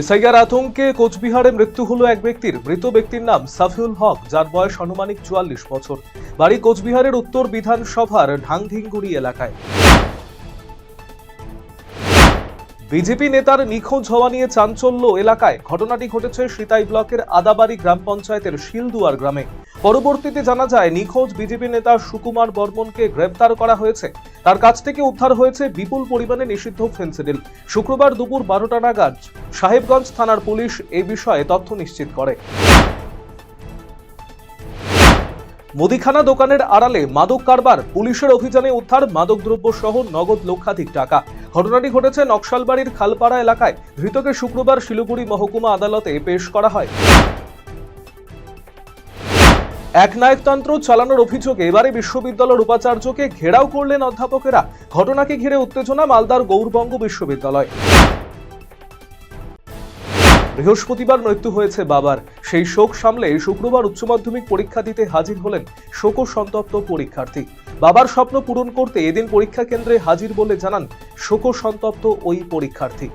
SIR আতঙ্কে কোচবিহারে মৃত্যু হল এক ব্যক্তির। মৃত ব্যক্তির নাম সাফিউল হক, যার বয়স আনুমানিক চুয়াল্লিশ বছর। বাড়ি কোচবিহারের উত্তর বিধানসভার ঢাংধিংগুড়ি এলাকায়। বিজেপি নেতার নিখোঁজ হওয়া নিয়ে চাঞ্চল্য এলাকায়। ঘটনাটি ঘটেছে সিতাই ব্লকের আদাবাড়ি গ্রাম পঞ্চায়েতের শিলদুয়ার গ্রামে। পরবর্তীতে জানা যায়, নিখোঁজ বিজেপি নেতা সুকুমার বর্মনকে গ্রেপ্তার করা হয়েছে। তার কাছ থেকে উদ্ধার হয়েছে বিপুল পরিমাণে নিষিদ্ধ ফেন্সিডিল। শুক্রবার দুপুর বারোটা নাগাদ সাহেবগঞ্জ থানার পুলিশ এ বিষয়ে তথ্য নিশ্চিত করে। মুদিখানা দোকানের আড়ালে মাদক কারবার, পুলিশের অভিযানে উদ্ধার মাদকদ্রব্য সহ নগদ লক্ষাধিক টাকা। ঘটনাটি ঘটেছে নকশালবাড়ির খালপাড়া এলাকায়। ধৃতকে শুক্রবার শিলিগুড়ি মহকুমা আদালতে পেশ করা হয়। এক নায়কতন্ত্র চালানোর অভিযোগে এবারে বিশ্ববিদ্যালয়ের উপাচার্যকে ঘেরাও করলেন অধ্যাপকেরা। ঘটনাকে ঘিরে উত্তেজনা মালদার গৌরবঙ্গ বিশ্ববিদ্যালয়। বৃহস্পতিবার মৃত্যু হয়েছে বাবার। সেই শোক সামলে শুক্রবার উচ্চ মাধ্যমিক পরীক্ষা দিতে হাজির হলেন শোক সন্তপ্ত পরীক্ষার্থী। বাবার স্বপ্ন পূরণ করতে এদিন পরীক্ষা কেন্দ্রে হাজির বলে জানান শোক সন্তপ্ত ওই পরীক্ষার্থী।